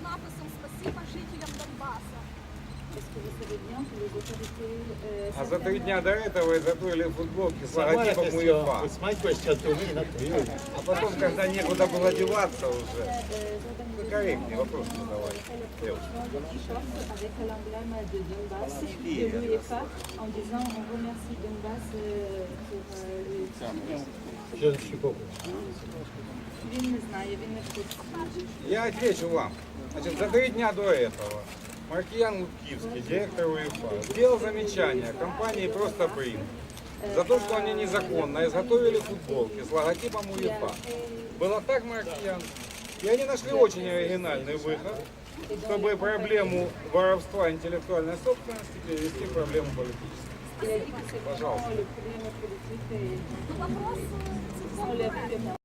з написом «Спасибо жителям Донбаса». Est-ce que vous savez bien que les autorités... euh, А за три дня до этого изготовили футболки с логотипом. УЕФА. А потом, когда некуда было деваться уже, euh, organisations корректнее вопрос задавать. Девушка. des t-shirts avec l'emblème de Donbass, de l'UEFA, en disant on remercie Donbass euh, pour euh, le... Je ne suis pas au courant. Він не знає, він не в курсі. Я отвечу вам. Значит, за три дня до этого Маркиян Луткивский, директор УЕФА, сделал замечание компании «Просто Принт» за то, что они незаконно изготовили футболки с логотипом УЕФА. Было так, Маркиян? И они нашли очень оригинальный выход, чтобы проблему воровства интеллектуальной собственности перевести в проблему политическую. Il a dit que c'est Пожалуйста.